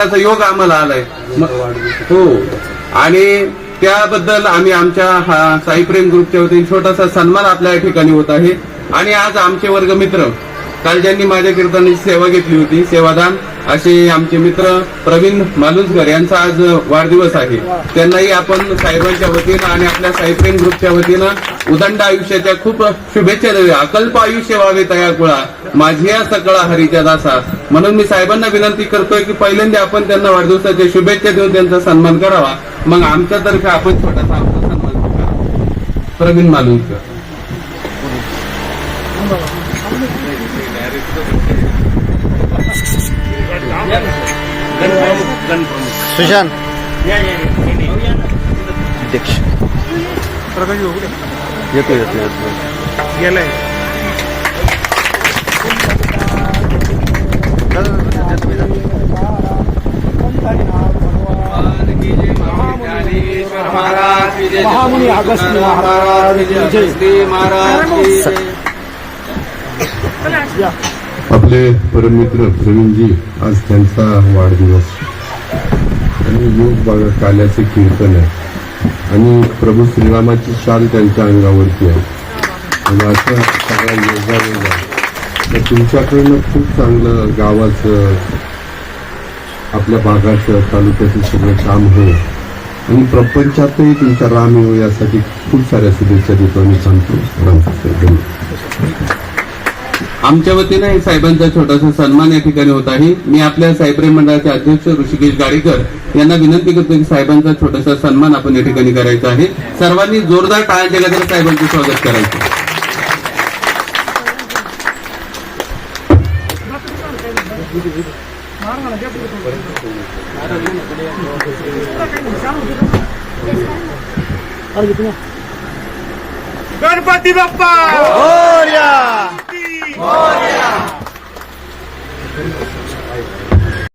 त्याचा योग आम्हाला आलाय. हो. आणि त्याबद्दल आम्ही आमच्या हा साईप्रेम ग्रुपच्या वतीने छोटासा सन्मान आपल्या या ठिकाणी होत आहे. आणि आज आमचे वर्ग मित्र काल ज्यांनी माझ्या कीर्तनाची सेवा घेतली होती सेवादान असे आमचे मित्र प्रवीण मालुसकर यांचा आज वाढदिवस आहे. त्यांनाही आपण साहेबांच्या वतीनं आणि आपल्या साईप्रेम ग्रुपच्या वतीनं उदंड आयुष्याच्या खूप शुभेच्छा देऊया. अकल्प आयुष्य व्हावे तया कुळा. माझी या सकळा हरीच्या दासा. म्हणून मी साहेबांना विनंती करतोय की पहिल्यांदा आपण त्यांना वाढदिवसाच्या शुभेच्छा देऊन त्यांचा सन्मान करावा. मग आमच्यातर्फे आपण छोटासा आमचा सन्मान करावा प्रवीण मालुसकर सुशांत. अध्यक्ष. येतो येतो येतो. महामुनी अगस्ती महाराज की जय. आपले परममित्र प्रवीणजी आज त्यांचा वाढदिवस. आणि योग बघा काल्याचे कीर्तन आहे. आणि प्रभू श्रीरामाची शाल त्यांच्या अंगावरती आहे. आणि असं सगळा योगा तर तुमच्याकडनं खूप चांगलं गावाचं आपल्या भागाचं तालुक्याचं सगळं काम होईल. आणि प्रपंचातही तुमचा राम येऊ यासाठी खूप साऱ्या शुभेच्छा देतो आणि सांगतो. राम धन्यवाद. आमच्या वतीने साहेबांचा छोटासा सन्मान या ठिकाणी होत आहे. मी आपल्या साहेबप्रेम मंडळाचे अध्यक्ष ऋषिकेश गाडीकर यांना विनंती करतो की साहेबांचा छोटासा सन्मान आपण या ठिकाणी करायचा आहे. सर्वांनी जोरदार टाळ्यांच्या गजरात साहेबांचं स्वागत करायचं. गणपती बाप्पा! की